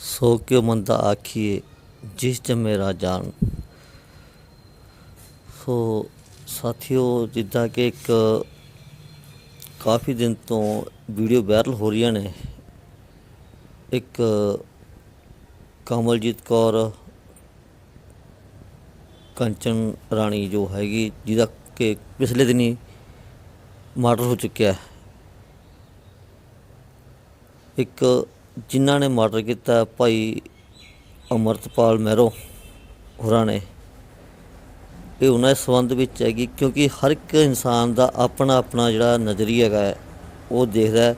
ਸੋ ਕਿਉ ਮੰਦਾ ਆਖੀਏ, ਜਿਸ ਜੰਮੇ ਰਾਜਾਨ ਸੋ ਸਾਥੀਓ, ਜਿੱਦਾਂ ਕਿ ਇੱਕ ਕਾਫੀ ਦਿਨ ਤੋਂ ਵੀਡੀਓ ਵਾਇਰਲ ਹੋ ਰਹੀਆਂ ਨੇ। ਇੱਕ ਕਮਲਜੀਤ ਕੌਰ, ਕੰਚਨ ਰਾਣੀ ਜੋ ਹੈਗੀ, ਜਿਹਦਾ ਕਿ ਪਿਛਲੇ ਦਿਨੀ ਮਰਡਰ ਹੋ ਚੁੱਕਿਆ ਹੈ। ਇੱਕ ਜਿਨ੍ਹਾਂ ਨੇ ਮਰਡਰ ਕੀਤਾ ਭਾਈ ਅਮਰਤਪਾਲ ਮਹਿਰੋ ਹੋਰਾਂ ਨੇ। ਇਹ ਉਹਨਾਂ ਦੇ ਸੰਬੰਧ ਵਿੱਚ ਹੈਗੀ ਕਿਉਂਕਿ ਹਰ ਇੱਕ ਇਨਸਾਨ ਦਾ ਆਪਣਾ ਆਪਣਾ ਜਿਹੜਾ ਨਜ਼ਰੀਆ ਹੈਗਾ ਉਹ ਦੇਖਦਾ ਹੈ।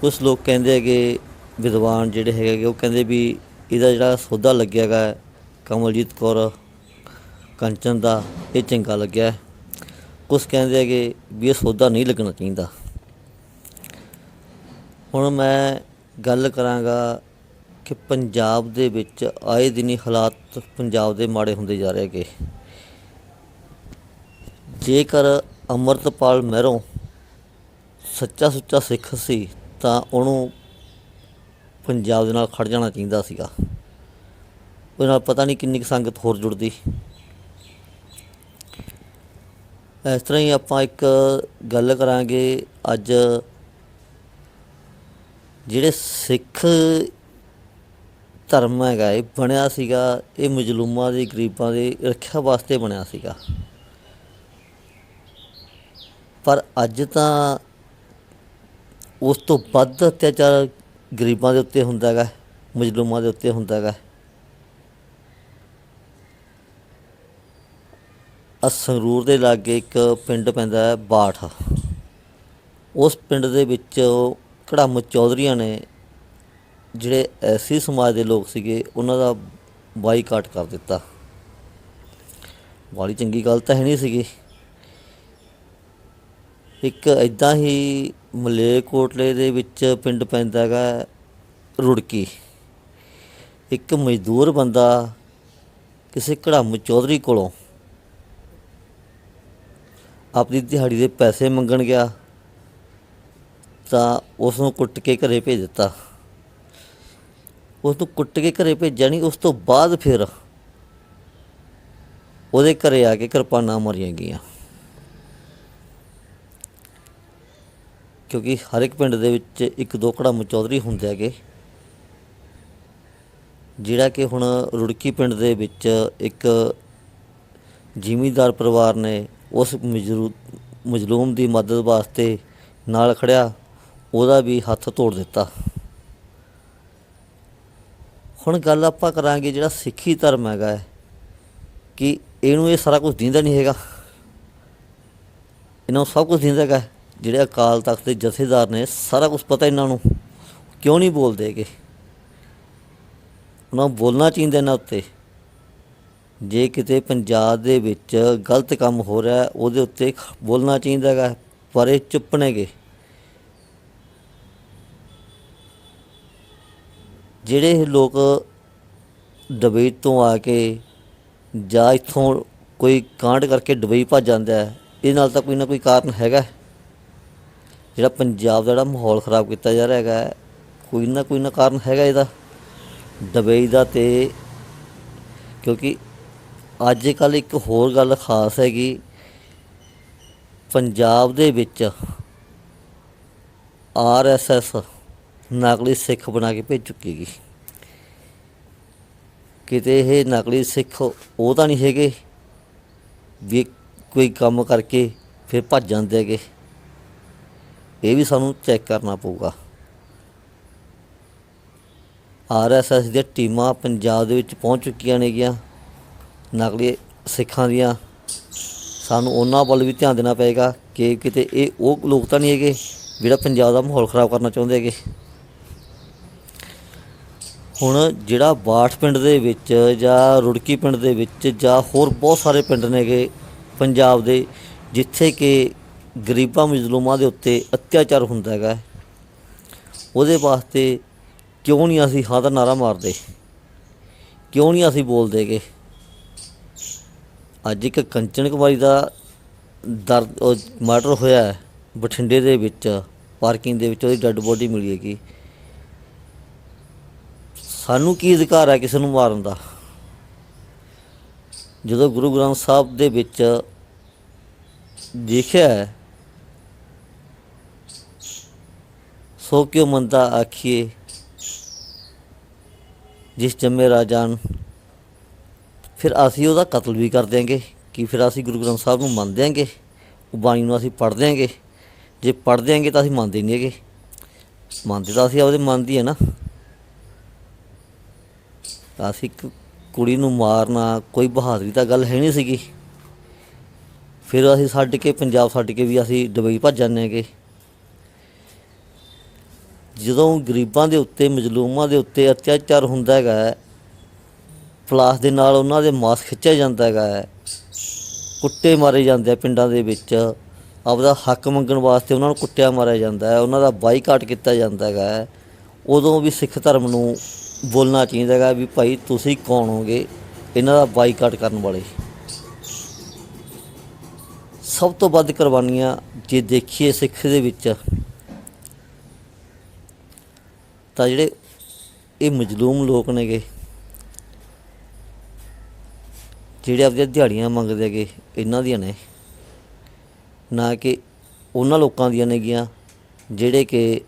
ਕੁਝ ਲੋਕ ਕਹਿੰਦੇ ਹੈਗੇ ਵਿਦਵਾਨ ਜਿਹੜੇ ਹੈਗੇ ਉਹ ਕਹਿੰਦੇ ਵੀ ਇਹਦਾ ਜਿਹੜਾ ਸੌਦਾ ਲੱਗਿਆ ਹੈਗਾ ਕਮਲਜੀਤ ਕੌਰ, ਕੰਚਨ ਦਾ, ਇਹ ਚੰਗਾ ਲੱਗਿਆ ਹੈ। ਕੁਝ ਕਹਿੰਦੇ ਹੈਗੇ ਵੀ ਇਹ ਸੌਦਾ ਨਹੀਂ ਲੱਗਣਾ ਚਾਹੀਦਾ। ਹੁਣ ਮੈਂ ਗੱਲ ਕਰਾਂਗਾ ਕਿ ਪੰਜਾਬ ਦੇ ਵਿੱਚ ਆਏ ਦਿਨੀ ਹਾਲਾਤ ਪੰਜਾਬ ਦੇ ਮਾੜੇ ਹੁੰਦੇ ਜਾ ਰਹੇ ਹੈਗੇ। ਜੇਕਰ ਅਮਰਤਪਾਲ ਮਹਿਰੋਂ ਸੱਚਾ ਸੁੱਚਾ ਸਿੱਖ ਸੀ, ਤਾਂ ਉਹਨੂੰ ਪੰਜਾਬ ਦੇ ਨਾਲ ਖੜ ਜਾਣਾ ਚਾਹੀਦਾ ਸੀਗਾ। ਉਹਦੇ ਨਾਲ ਪਤਾ ਨਹੀਂ ਕਿੰਨੀ ਕੁ ਸੰਗਤ ਹੋਰ ਜੁੜਦੀ। ਇਸ ਤਰ੍ਹਾਂ ਹੀ ਆਪਾਂ ਇੱਕ ਗੱਲ ਕਰਾਂਗੇ, ਅੱਜ ਜਿਹੜੇ ਸਿੱਖ ਧਰਮ ਹੈਗਾ, ਇਹ ਬਣਿਆ ਸੀਗਾ, ਇਹ ਮਜਲੂਮਾਂ ਦੇ, ਗਰੀਬਾਂ ਦੀ ਰੱਖਿਆ ਵਾਸਤੇ ਬਣਿਆ ਸੀਗਾ। ਪਰ ਅੱਜ ਤਾਂ ਉਸ ਤੋਂ ਵੱਧ ਅਤਿਆਚਾਰ ਗਰੀਬਾਂ ਦੇ ਉੱਤੇ ਹੁੰਦਾ ਹੈਗਾ, ਮਜਲੂਮਾਂ ਦੇ ਉੱਤੇ ਹੁੰਦਾ ਹੈਗਾ। ਆ ਸੰਗਰੂਰ ਦੇ ਲਾਗੇ ਇੱਕ ਪਿੰਡ ਪੈਂਦਾ ਹੈ, ਬਾਠ। ਉਸ ਪਿੰਡ ਦੇ ਵਿੱਚ ਕੜਮ ਚੌਧਰੀਆਂ ਨੇ ਜਿਹੜੇ ਐਸੀ ਸਮਾਜ ਦੇ ਲੋਕ ਸੀਗੇ, ਉਹਨਾਂ ਦਾ ਬਾਈਕਾਟ ਕਰ ਦਿੱਤਾ। ਵਾਲੀ ਚੰਗੀ ਗੱਲ ਤਾਂ ਹੈ ਨਹੀਂ ਸੀਗੀ। ਇੱਕ ਇਦਾਂ ਹੀ ਮਲੇਰਕੋਟਲੇ ਦੇ ਵਿੱਚ ਪਿੰਡ ਪੈਂਦਾ ਹੈਗਾ ਰੁੜਕੀ। ਇੱਕ ਮਜ਼ਦੂਰ ਬੰਦਾ ਕਿਸੇ ਕੜਮ ਚੌਧਰੀ ਕੋਲੋਂ ਆਪਣੀ ਦਿਹਾੜੀ ਦੇ ਪੈਸੇ ਮੰਗਣ ਗਿਆ। ਤਾਂ ਉਸ ਨੂੰ ਕੁੱਟ ਕੇ ਘਰੇ ਭੇਜ ਦਿੱਤਾ। ਉਸ ਨੂੰ ਕੁੱਟ ਕੇ ਘਰੇ ਭੇਜਿਆ ਨਹੀਂ, ਉਸ ਤੋਂ ਬਾਅਦ ਫਿਰ ਉਹਦੇ ਘਰੇ ਆ ਕੇ ਕਿਰਪਾਨਾਂ ਮਾਰੀਆਂ ਗਈਆਂ। ਕਿਉਂਕਿ ਹਰ ਇੱਕ ਪਿੰਡ ਦੇ ਵਿੱਚ ਇੱਕ ਦੋ ਕੜਮ ਚੌਧਰੀ ਹੁੰਦੇ ਹੈਗੇ। ਜਿਹੜਾ ਕਿ ਹੁਣ ਰੁੜਕੀ ਪਿੰਡ ਦੇ ਵਿੱਚ ਇੱਕ ਜ਼ਿਮੀਂਦਾਰ ਪਰਿਵਾਰ ਨੇ ਉਸ ਮਜਰੂ, ਮਜਲੂਮ ਦੀ ਮਦਦ ਵਾਸਤੇ ਨਾਲ ਖੜਿਆ। ਉਹਦਾ ਵੀ ਹੱਥ ਤੋੜ ਦਿੱਤਾ। ਹੁਣ ਗੱਲ ਆਪਾਂ ਕਰਾਂਗੇ ਜਿਹੜਾ ਸਿੱਖੀ ਧਰਮ ਹੈਗਾ ਕਿ ਇਹਨੂੰ ਇਹ ਸਾਰਾ ਕੁਝ ਦਿੰਦਾ ਨਹੀਂ ਹੈਗਾ। ਇਹਨਾਂ ਨੂੰ ਸਭ ਕੁਝ ਦਿੰਦਾ ਹੈਗਾ, ਜਿਹੜੇ ਅਕਾਲ ਤਖਤ ਦੇ ਜਥੇਦਾਰ ਨੇ, ਸਾਰਾ ਕੁਝ ਪਤਾ ਇਹਨਾਂ ਨੂੰ। ਕਿਉਂ ਨਹੀਂ ਬੋਲਦੇਗੇ ਉਹਨਾਂ ਨੂੰ ਬੋਲਣਾ ਚਾਹੀਦਾ ਇਹਨਾਂ ਉੱਤੇ। ਜੇ ਕਿਤੇ ਪੰਜਾਬ ਦੇ ਵਿੱਚ ਗਲਤ ਕੰਮ ਹੋ ਰਿਹਾ, ਉਹਦੇ ਉੱਤੇ ਬੋਲਣਾ ਚਾਹੀਦਾ ਹੈਗਾ, ਪਰ ਇਹ ਚੁੱਪ ਨੇਗੇ। ਜਿਹੜੇ ਲੋਕ ਦੁਬਈ ਤੋਂ ਆ ਕੇ ਜਾਂ ਇੱਥੋਂ ਕੋਈ ਕਾਂਡ ਕਰਕੇ ਦੁਬਈ ਭੱਜ ਜਾਂਦਾ ਹੈ ਇਹ ਨਾਲ ਤਾਂ ਕੋਈ ਨਾ ਕੋਈ ਕਾਰਨ ਹੈਗਾ ਜਿਹੜਾ ਪੰਜਾਬ ਦਾ ਜਿਹੜਾ ਮਾਹੌਲ ਖਰਾਬ ਕੀਤਾ ਜਾ ਰਿਹਾ ਹੈਗਾ ਕੋਈ ਨਾ ਕੋਈ ਨਾ ਕਾਰਨ ਹੈਗਾ ਇਹਦਾ। ਦੁਬਈ ਦਾ ਤੇ ਕਿਉਂਕਿ ਅੱਜ ਕੱਲ ਇੱਕ ਹੋਰ ਗੱਲ ਖਾਸ ਹੈਗੀ, ਪੰਜਾਬ ਦੇ ਵਿੱਚ ਆਰਐਸਐਸ ਨਕਲੀ ਸਿੱਖ ਬਣਾ ਕੇ ਭੇਜ ਚੁੱਕੀ ਹੈਗੀ। ਕਿਤੇ ਇਹ ਨਕਲੀ ਸਿੱਖ ਉਹ ਤਾਂ ਨਹੀਂ ਹੈਗੇ ਵੀ ਕੋਈ ਕੰਮ ਕਰਕੇ ਫਿਰ ਭੱਜ ਜਾਂਦੇ ਹੈਗੇ। ਇਹ ਵੀ ਸਾਨੂੰ ਚੈੱਕ ਕਰਨਾ ਪਊਗਾ। ਆਰਐਸਐਸ ਦੀਆਂ ਟੀਮਾਂ ਪੰਜਾਬ ਦੇ ਵਿੱਚ ਪਹੁੰਚ ਚੁੱਕੀਆਂ ਨੇਗੀਆਂ ਨਕਲੀ ਸਿੱਖਾਂ ਦੀਆਂ। ਸਾਨੂੰ ਉਹਨਾਂ ਵੱਲ ਵੀ ਧਿਆਨ ਦੇਣਾ ਪਏਗਾ ਕਿ ਕਿਤੇ ਇਹ ਉਹ ਲੋਕ ਤਾਂ ਨਹੀਂ ਹੈਗੇ ਜਿਹੜਾ ਪੰਜਾਬ ਦਾ ਮਾਹੌਲ ਖਰਾਬ ਕਰਨਾ ਚਾਹੁੰਦੇ ਹੈਗੇ। ਹੁਣ ਜਿਹੜਾ ਬਾਠ ਪਿੰਡ ਦੇ ਵਿੱਚ ਜਾਂ ਰੁੜਕੀ ਪਿੰਡ ਦੇ ਵਿੱਚ ਜਾਂ ਹੋਰ ਬਹੁਤ ਸਾਰੇ ਪਿੰਡ ਨੇਗੇ ਪੰਜਾਬ ਦੇ, ਜਿੱਥੇ ਕਿ ਗਰੀਬਾਂ ਮਜ਼ਲੂਮਾਂ ਦੇ ਉੱਤੇ ਅਤਿਆਚਾਰ ਹੁੰਦਾ ਹੈਗਾ। ਉਹਦੇ ਵਾਸਤੇ ਕਿਉਂ ਨਹੀਂ ਅਸੀਂ ਹਾਂ ਦਾ ਨਾਰਾ ਮਾਰਦੇ? ਕਿਉਂ ਨਹੀਂ ਅਸੀਂ ਬੋਲਦੇਗੇ ਅੱਜ ਇੱਕ ਕੰਚਨ ਕੁਮਾਰੀ ਦਾ ਦਰਦ ਮਰਡਰ ਹੋਇਆ ਬਠਿੰਡੇ ਦੇ ਵਿੱਚ, ਪਾਰਕਿੰਗ ਦੇ ਵਿੱਚ ਉਹਦੀ ਡੈੱਡ ਬੋਡੀ ਮਿਲੀ ਹੈਗੀ। ਸਾਨੂੰ ਕੀ ਅਧਿਕਾਰ ਹੈ ਕਿਸੇ ਨੂੰ ਮਾਰਨ ਦਾ? ਜਦੋਂ ਗੁਰੂ ਗ੍ਰੰਥ ਸਾਹਿਬ ਦੇ ਵਿੱਚ ਦੇਖਿਆ ਸੋ ਕਿਉ ਮੰਦਾ ਆਖੀਏ, ਜਿਸ ਜੰਮੇ ਰਾਜਾਨ ਫਿਰ ਅਸੀਂ ਉਹਦਾ ਕਤਲ ਵੀ ਕਰ ਦਿਆਂਗੇ, ਕਿ ਫਿਰ ਅਸੀਂ ਗੁਰੂ ਗ੍ਰੰਥ ਸਾਹਿਬ ਨੂੰ ਮੰਨ ਦਿਆਂਗੇ, ਉਹ ਬਾਣੀ ਨੂੰ ਅਸੀਂ ਪੜ੍ਹ ਦਿਆਂਗੇ। ਜੇ ਪੜ੍ਹ ਦਿਆਂਗੇ ਤਾਂ ਅਸੀਂ ਮੰਨਦੇ ਨਹੀਂ ਹੈਗੇ। ਮੰਨਦੇ ਤਾਂ ਅਸੀਂ ਆਪਦੇ ਮੰਨਦੀ ਹੈ ਨਾ। ਅਸੀਂ ਇੱਕ ਕੁੜੀ ਨੂੰ ਮਾਰਨਾ, ਕੋਈ ਬਹਾਦਰੀ ਤਾਂ ਗੱਲ ਹੈ ਨਹੀਂ ਸੀਗੀ। ਫਿਰ ਅਸੀਂ ਛੱਡ ਕੇ ਪੰਜਾਬ ਛੱਡ ਕੇ ਵੀ ਅਸੀਂ ਦੁਬਈ ਭੱਜ ਜਾਂਦੇ ਹੈਗੇ। ਜਦੋਂ ਗਰੀਬਾਂ ਦੇ ਉੱਤੇ, ਮਜ਼ਲੂਮਾਂ ਦੇ ਉੱਤੇ ਅਤਿਆਚਾਰ ਹੁੰਦਾ ਹੈਗਾ ਪਲਾਸ ਦੇ ਨਾਲ ਉਹਨਾਂ ਦੇ ਮਾਸ ਖਿੱਚਿਆ ਜਾਂਦਾ ਹੈਗਾ ਕੁੱਟੇ ਮਾਰੇ ਜਾਂਦੇ ਆ ਪਿੰਡਾਂ ਦੇ ਵਿੱਚ, ਆਪਦਾ ਹੱਕ ਮੰਗਣ ਵਾਸਤੇ ਉਹਨਾਂ ਨੂੰ ਕੁੱਟਿਆ ਮਾਰਿਆ ਜਾਂਦਾ ਹੈ, ਉਹਨਾਂ ਦਾ ਬਾਈਕਾਟ ਕੀਤਾ ਜਾਂਦਾ ਹੈਗਾ ਉਦੋਂ ਵੀ ਸਿੱਖ ਧਰਮ ਨੂੰ ਬੋਲਣਾ ਚਾਹੀਦਾ ਹੈਗਾ ਵੀ ਭਾਈ ਤੁਸੀਂ ਕੌਣ ਹੋਗੇ? ਇਹਨਾਂ ਦਾ ਬਾਈਕਾਟ ਕਰਨ ਵਾਲੇ। ਸਭ ਤੋਂ ਵੱਧ ਕੁਰਬਾਨੀਆਂ ਜੇ ਦੇਖੀਏ ਸਿੱਖ ਦੇ ਵਿੱਚ, ਤਾਂ ਜਿਹੜੇ ਇਹ ਮਜਲੂਮ ਲੋਕ ਨੇਗੇ, ਜਿਹੜੇ ਆਪਣੀਆਂ ਦਿਹਾੜੀਆਂ ਮੰਗਦੇ ਹੈਗੇ, ਇਹਨਾਂ ਦੀਆਂ ਨੇ। ਨਾ ਕਿ ਉਹਨਾਂ ਲੋਕਾਂ ਦੀਆਂ ਨੇਗੀਆਂ, ਜਿਹੜੇ ਕਿ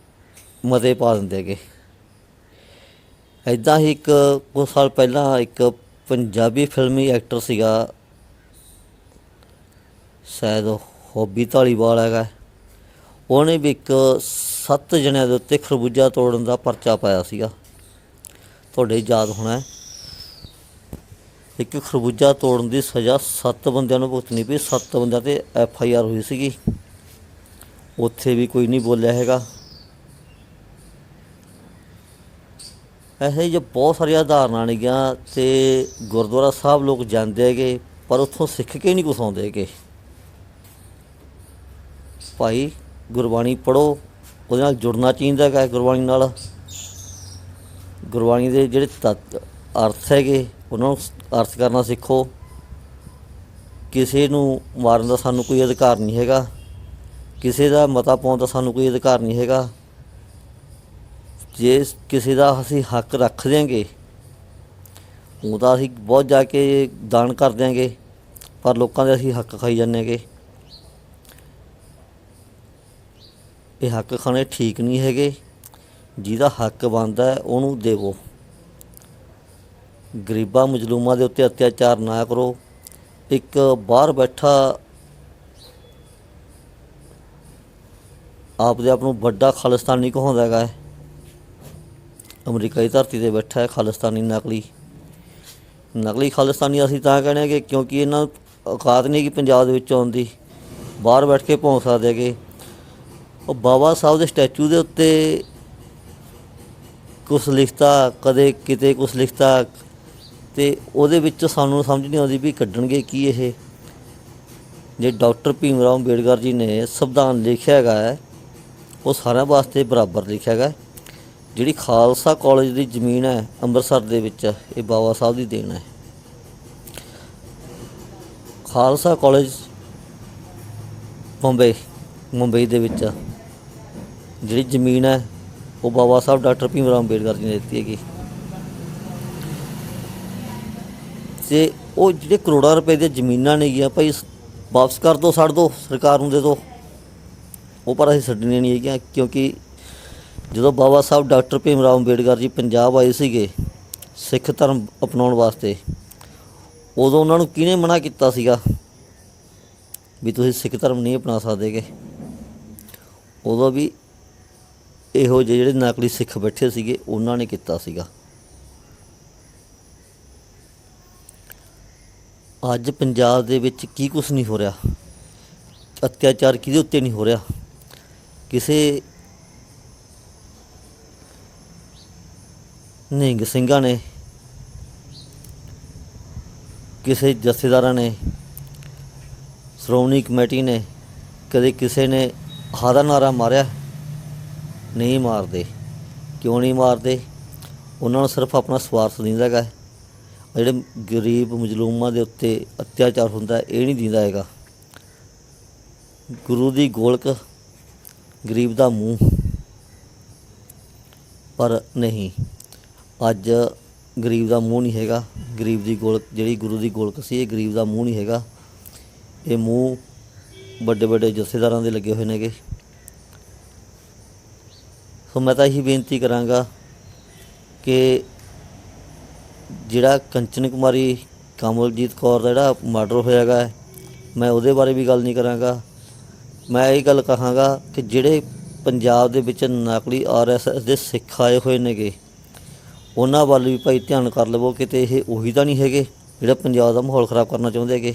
ਮਤੇ ਪਾ ਦਿੰਦੇ ਹੈਗੇ। ਐਦਾਂ ਹੀ ਇੱਕ ਕੁਝ ਸਾਲ ਪਹਿਲਾਂ ਇੱਕ ਪੰਜਾਬੀ ਫਿਲਮੀ ਐਕਟਰ ਸੀਗਾ। ਸ਼ਾਇਦ ਹੋਬੀ ਧਾਲੀਵਾਲ ਹੈਗਾ। ਉਹਨੇ ਵੀ ਇੱਕ ਸੱਤ ਜਣਿਆਂ ਦੇ ਉੱਤੇ ਖਰਬੂਜਾ ਤੋੜਨ ਦਾ ਪਰਚਾ ਪਾਇਆ ਸੀਗਾ। ਤੁਹਾਡੇ ਯਾਦ ਹੋਣਾ ਇੱਕ ਖਰਬੂਜਾ ਤੋੜਨ ਦੀ ਸਜ਼ਾ ਸੱਤ ਬੰਦਿਆਂ ਨੂੰ ਭੁਗਤਣੀ ਪਈ। ਸੱਤ ਬੰਦਿਆਂ ਤੇ ਐਫ ਆਈ ਆਰ ਹੋਈ ਸੀਗੀ। ਉੱਥੇ ਵੀ ਕੋਈ ਨਹੀਂ ਬੋਲਿਆ ਹੈਗਾ। ਇਹੋ ਜਿਹੇ ਬਹੁਤ ਸਾਰੀਆਂ ਉਦਾਹਰਨਾਂ ਨੇਗੀਆਂ ਤੇ ਗੁਰਦੁਆਰਾ ਸਾਹਿਬ ਲੋਕ ਜਾਂਦੇ ਹੈਗੇ, ਪਰ ਉੱਥੋਂ ਸਿੱਖ ਕੇ ਨਹੀਂ ਕੁਛ ਆਉਂਦੇ ਹੈਗੇ। ਭਾਈ, ਗੁਰਬਾਣੀ ਪੜੋ ਉਹਦੇ ਨਾਲ ਜੁੜਨਾ ਚਾਹੀਦਾ ਹੈਗਾ ਗੁਰਬਾਣੀ ਨਾਲ। ਗੁਰਬਾਣੀ ਦੇ ਜਿਹੜੇ ਤੱਤ, ਅਰਥ ਹੈਗੇ, ਉਹਨਾਂ ਨੂੰ ਅਰਥ ਕਰਨਾ ਸਿੱਖੋ। ਕਿਸੇ ਨੂੰ ਮਾਰਨ ਦਾ ਸਾਨੂੰ ਕੋਈ ਅਧਿਕਾਰ ਨਹੀਂ ਹੈਗਾ। ਕਿਸੇ ਦਾ ਮਤਾ ਪਾਉਣ ਦਾ ਸਾਨੂੰ ਕੋਈ ਅਧਿਕਾਰ ਨਹੀਂ ਹੈਗਾ। ਜੇ ਕਿਸੇ ਦਾ ਅਸੀਂ ਹੱਕ ਰੱਖ ਦਿਆਂਗੇ ਉਹ ਤਾਂ ਅਸੀਂ ਬਹੁਤ ਜਾ ਕੇ ਦਾਨ ਕਰ ਦਿਆਂਗੇ, ਪਰ ਲੋਕਾਂ ਦੇ ਅਸੀਂ ਹੱਕ ਖਾਈ ਜਾਂਦੇ ਹੈਗੇ ਇਹ ਹੱਕ ਖਾਣੇ ਠੀਕ ਨਹੀਂ ਹੈਗੇ, ਜਿਹਦਾ ਹੱਕ ਬਣਦਾ ਉਹਨੂੰ ਦੇਵੋ। ਗਰੀਬਾਂ ਮਜਲੂਮਾਂ ਦੇ ਉੱਤੇ ਅਤਿਆਚਾਰ ਨਾ ਕਰੋ। ਇੱਕ ਬਾਹਰ ਬੈਠਾ ਆਪਦੇ ਆਪ ਨੂੰ ਵੱਡਾ ਖਾਲਿਸਤਾਨੀ ਕਹਾਉਂਦਾ ਹੈਗਾ ਹੈ। ਅਮਰੀਕਾ ਦੀ ਧਰਤੀ ਤੇ ਬੈਠਾ ਹੈ, ਖਾਲਿਸਤਾਨੀ ਨਕਲੀ। ਨਕਲੀ ਖਾਲਿਸਤਾਨੀ, ਅਸੀਂ ਤਾਂ ਕਹਿੰਦੇ ਕਿ ਕਿਉਂਕਿ ਇਹਨਾਂ ਔਕਾਤ ਨਹੀਂ ਕਿ ਪੰਜਾਬ ਦੇ ਵਿੱਚ ਆਉਣ ਦੀ। ਬਾਹਰ ਬੈਠ ਕੇ ਭੌਂਕ ਸਕਦੇ ਹੈਗੇ। ਉਹ ਬਾਬਾ ਸਾਹਿਬ ਦੇ ਸਟੈਚੂ ਦੇ ਉੱਤੇ ਕੁਛ ਲਿਖਤਾ, ਕਦੇ ਕਿਤੇ ਕੁਛ ਲਿਖਤਾ ਤੇ ਉਹਦੇ ਵਿੱਚ ਸਾਨੂੰ ਸਮਝ ਨਹੀਂ ਆਉਂਦੀ ਵੀ ਕੱਢਣਗੇ ਕੀ ਇਹ। ਜੇ ਡਾਕਟਰ ਭੀਮ ਰਾਓ ਅੰਬੇਡਕਰ ਜੀ ਨੇ ਸੰਵਿਧਾਨ ਲਿਖਿਆ ਹੈਗਾ ਉਹ ਸਾਰਿਆਂ ਵਾਸਤੇ ਬਰਾਬਰ ਲਿਖਿਆ ਹੈਗਾ ਜਿਹੜੀ ਖਾਲਸਾ ਕਾਲਜ ਦੀ ਜ਼ਮੀਨ ਹੈ ਅੰਮ੍ਰਿਤਸਰ ਦੇ ਵਿੱਚ, ਇਹ ਬਾਬਾ ਸਾਹਿਬ ਦੀ ਦੇਣ ਹੈ। ਖਾਲਸਾ ਕਾਲਜ ਬੰਬਈ ਮੁੰਬਈ ਦੇ ਵਿੱਚ ਜਿਹੜੀ ਜ਼ਮੀਨ ਹੈ, ਉਹ ਬਾਬਾ ਸਾਹਿਬ ਡਾਕਟਰ ਭੀਮ ਰਾਓ ਅੰਬੇਡਕਰ ਜੀ ਨੇ ਦਿੱਤੀ ਹੈਗੀ। ਤੇ ਉਹ ਜਿਹੜੇ ਕਰੋੜਾਂ ਰੁਪਏ ਦੀਆਂ ਜ਼ਮੀਨਾਂ ਨੇਗੀਆਂ ਭਾਈ ਵਾਪਸ ਕਰ ਦਿਓ ਛੱਡ ਦਿਓ ਸਰਕਾਰ ਨੂੰ ਦੇ ਦਿਓ ਉਹ ਪਰ ਅਸੀਂ ਛੱਡਣੀਆਂ ਨਹੀਂ ਹੈਗੀਆਂ, ਕਿਉਂਕਿ ਜਦੋਂ ਬਾਬਾ ਸਾਹਿਬ ਡਾਕਟਰ ਭੀਮ ਰਾਓ ਅੰਬੇਡਕਰ ਜੀ ਪੰਜਾਬ ਆਏ ਸੀਗੇ ਸਿੱਖ ਧਰਮ ਅਪਣਾਉਣ ਵਾਸਤੇ, ਉਦੋਂ ਉਹਨਾਂ ਨੂੰ ਕਿਹਨੇ ਮਨਾ ਕੀਤਾ ਸੀਗਾ ਵੀ ਤੁਸੀਂ ਸਿੱਖ ਧਰਮ ਨਹੀਂ ਅਪਣਾ ਸਕਦੇਗੇ? ਉਦੋਂ ਵੀ ਇਹੋ ਜਿਹੇ ਜਿਹੜੇ ਨਕਲੀ ਸਿੱਖ ਬੈਠੇ ਸੀਗੇ, ਉਹਨਾਂ ਨੇ ਕੀਤਾ ਸੀਗਾ। ਅੱਜ ਪੰਜਾਬ ਦੇ ਵਿੱਚ ਕੀ ਕੁਝ ਨਹੀਂ ਹੋ ਰਿਹਾ? ਅਤਿਆਚਾਰ ਕਿਹਦੇ ਉੱਤੇ ਨਹੀਂ ਹੋ ਰਿਹਾ? ਕਿਸੇ ਨਿਹੰਗ ਸਿੰਘਾਂ ਨੇ, ਕਿਸੇ ਜਥੇਦਾਰਾਂ ਨੇ, ਸ਼੍ਰੋਮਣੀ ਕਮੇਟੀ ਨੇ ਕਦੇ ਕਿਸੇ ਨੇ ਹਾਦਾ ਨਾਰਾ ਮਾਰਿਆ? ਨਹੀਂ ਮਾਰਦੇ। ਕਿਉਂ ਨਹੀਂ ਮਾਰਦੇ? ਉਹਨਾਂ ਨੂੰ ਸਿਰਫ ਆਪਣਾ ਸਵਾਰਥ ਦਿੰਦਾ ਹੈਗਾ। ਜਿਹੜੇ ਗਰੀਬ ਮਜਲੂਮਾਂ ਦੇ ਉੱਤੇ ਅਤਿਆਚਾਰ ਹੁੰਦਾ, ਇਹ ਨਹੀਂ ਦਿੰਦਾ ਹੈਗਾ। ਗੁਰੂ ਦੀ ਗੋਲਕ ਗਰੀਬ ਦਾ ਮੂੰਹ, ਪਰ ਨਹੀਂ। ਅੱਜ ਗਰੀਬ ਦਾ ਮੂੰਹ ਨਹੀਂ ਹੈਗਾ। ਗਰੀਬ ਦੀ ਗੋਲਕ ਜਿਹੜੀ ਗੁਰੂ ਦੀ ਗੋਲਕ ਸੀ ਇਹ ਗਰੀਬ ਦਾ ਮੂੰਹ ਨਹੀਂ ਹੈਗਾ। ਇਹ ਮੂੰਹ ਵੱਡੇ ਵੱਡੇ ਜਥੇਦਾਰਾਂ ਦੇ ਲੱਗੇ ਹੋਏ ਨੇਗੇ ਸੋ ਮੈਂ ਤਾਂ ਇਹੀ ਬੇਨਤੀ ਕਰਾਂਗਾ ਕਿ ਜਿਹੜਾ ਕੰਚਨ ਕੁਮਾਰੀ ਕਮਲਜੀਤ ਕੌਰ ਦਾ ਜਿਹੜਾ ਮਰਡਰ ਹੋਇਆਗਾ ਹੈ, ਮੈਂ ਉਹਦੇ ਬਾਰੇ ਵੀ ਗੱਲ ਨਹੀਂ ਕਰਾਂਗਾ। ਮੈਂ ਇਹ ਗੱਲ ਕਹਾਂਗਾ ਕਿ ਜਿਹੜੇ ਪੰਜਾਬ ਦੇ ਵਿੱਚ ਨਕਲੀ ਆਰਐਸਐਸ ਦੇ ਸਿੱਖ ਆਏ ਹੋਏ ਨੇਗੇ ਉਹਨਾਂ ਵੱਲ ਵੀ ਭਾਈ ਧਿਆਨ ਕਰ ਲਵੋ ਕਿਤੇ ਇਹ ਉਹੀ ਤਾਂ ਨਹੀਂ ਹੈਗੇ ਜਿਹੜਾ ਪੰਜਾਬ ਦਾ ਮਾਹੌਲ ਖਰਾਬ ਕਰਨਾ ਚਾਹੁੰਦੇ ਹੈਗੇ।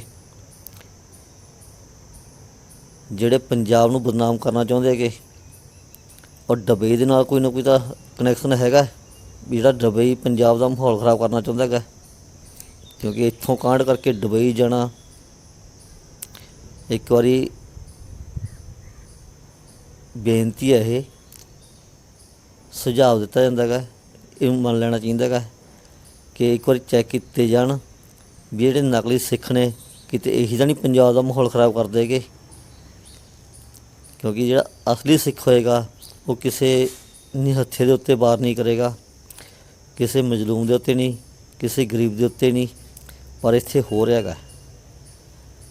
ਜਿਹੜੇ ਪੰਜਾਬ ਨੂੰ ਬਦਨਾਮ ਕਰਨਾ ਚਾਹੁੰਦੇ ਹੈਗੇ। ਔਰ ਡਬਈ ਦੇ ਨਾਲ ਕੋਈ ਨਾ ਕੋਈ ਤਾਂ ਕਨੈਕਸ਼ਨ ਹੈਗਾ ਜਿਹੜਾ ਡਬਈ ਪੰਜਾਬ ਦਾ ਮਾਹੌਲ ਖਰਾਬ ਕਰਨਾ ਚਾਹੁੰਦਾ ਹੈਗਾ। ਕਿਉਂਕਿ ਇੱਥੋਂ ਕਾਂਡ ਕਰਕੇ ਡਬਈ ਜਾਣਾ। ਇੱਕ ਵਾਰੀ ਬੇਨਤੀ ਹੈ ਇਹ। ਸੁਝਾਅ ਦਿੱਤਾ ਜਾਂਦਾ ਹੈਗਾ। ਇਹਨੂੰ ਮੰਨ ਲੈਣਾ ਚਾਹੀਦਾ ਹੈਗਾ ਕਿ ਇੱਕ ਵਾਰੀ ਚੈੱਕ ਕੀਤੇ ਜਾਣ ਵੀ ਜਿਹੜੇ ਨਕਲੀ ਸਿੱਖ ਨੇ ਕਿਤੇ ਇਹੀ ਤਾਂ ਨਹੀਂ ਪੰਜਾਬ ਦਾ ਮਾਹੌਲ ਖਰਾਬ ਕਰਦੇ ਹੈਗੇ। ਕਿਉਂਕਿ ਜਿਹੜਾ ਅਸਲੀ ਸਿੱਖ ਹੋਏਗਾ, ਉਹ ਕਿਸੇ ਨਿਹੱਥੇ ਦੇ ਉੱਤੇ ਵਾਰ ਨਹੀਂ ਕਰੇਗਾ, ਕਿਸੇ ਮਜ਼ਲੂਮ ਦੇ ਉੱਤੇ ਨਹੀਂ, ਕਿਸੇ ਗਰੀਬ ਦੇ ਉੱਤੇ ਨਹੀਂ, ਪਰ ਇੱਥੇ ਹੋ ਰਿਹਾ ਹੈਗਾ।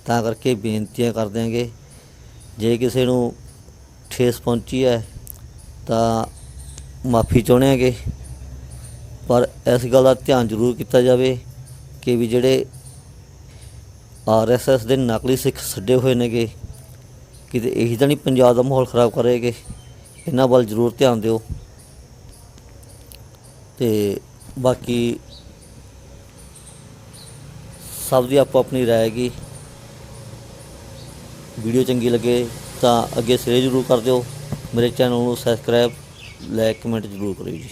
ਤਾਂ ਕਰਕੇ ਬੇਨਤੀਆਂ ਕਰ ਦਿਆਂਗੇ ਜੇ ਕਿਸੇ ਨੂੰ ਠੇਸ ਪਹੁੰਚੀ ਹੈ ਤਾਂ ਮਾਫੀ ਚਾਹੁੰਦੇ ਹੈਗੇ। ਪਰ ਇਸ ਗੱਲ ਦਾ ਧਿਆਨ ਜ਼ਰੂਰ ਕੀਤਾ ਜਾਵੇ ਕਿ ਵੀ ਜਿਹੜੇ ਆਰਐਸਐਸ ਦੇ ਨਕਲੀ ਸਿੱਖ ਛੱਡੇ ਹੋਏ ਨੇਗੇ, ਕਿਤੇ ਇਹੀ ਤਾਂ ਨਹੀਂ ਪੰਜਾਬ ਦਾ ਮਾਹੌਲ ਖਰਾਬ ਕਰੇਗੇ ਇਹਨਾਂ ਵੱਲ ਜ਼ਰੂਰ ਧਿਆਨ ਦਿਓ। ਤੇ ਬਾਕੀ ਸਭ ਦੀ ਆਪੋ ਆਪਣੀ ਰਾਏ ਹੈਗੀ। ਵੀਡੀਓ ਚੰਗੀ ਲੱਗੇ ਤਾਂ ਅੱਗੇ ਸ਼ੇਅਰ ਜ਼ਰੂਰ ਕਰ ਦਿਓ। ਮੇਰੇ ਚੈਨਲ ਨੂੰ ਸਬਸਕ੍ਰਾਈਬ ਲਾਈਕ ਕਮੈਂਟ ਜ਼ਰੂਰ ਕਰਿਓ ਜੀ।